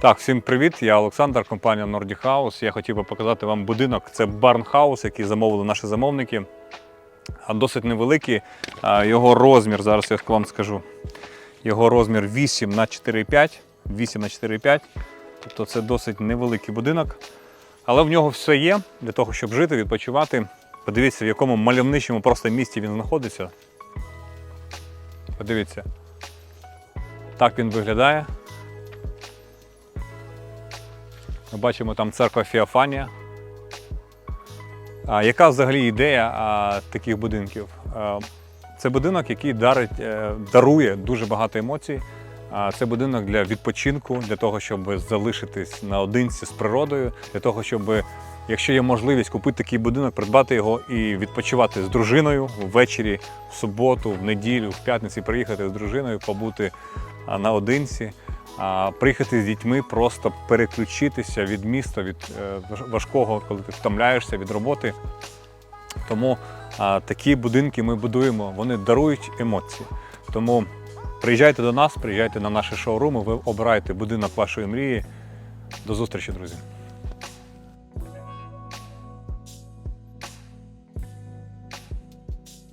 Так, всім привіт. Я Олександр, компанія Nordic House. Я хотів би показати вам будинок. Це барнхаус, який замовили наші замовники. Досить невеликий. Його розмір, зараз я вам скажу. Його розмір 8 на 4,5. 8 на 4,5. Тобто це досить невеликий будинок. Але в нього все є для того, щоб жити, відпочивати. Подивіться, в якому мальовничому просто місті він знаходиться. Подивіться. Так він виглядає. Ми бачимо там церква Феофанія. А, яка взагалі ідея а, таких будинків? А, це будинок, який дарить, е, дарує дуже багато емоцій. А, це будинок для відпочинку, для того, щоб залишитись наодинці з природою, для того, щоб, якщо є можливість купити такий будинок, придбати його і відпочивати з дружиною ввечері, в суботу, в неділю, в п'ятниці приїхати з дружиною, побути наодинці приїхати з дітьми, просто переключитися від міста, від е, важкого, коли ти втомляєшся від роботи. Тому такі будинки ми будуємо, вони дарують емоції. Тому приїжджайте до нас, приїжджайте на наші шоуруми, ви обираєте будинок вашої мрії. До зустрічі, друзі!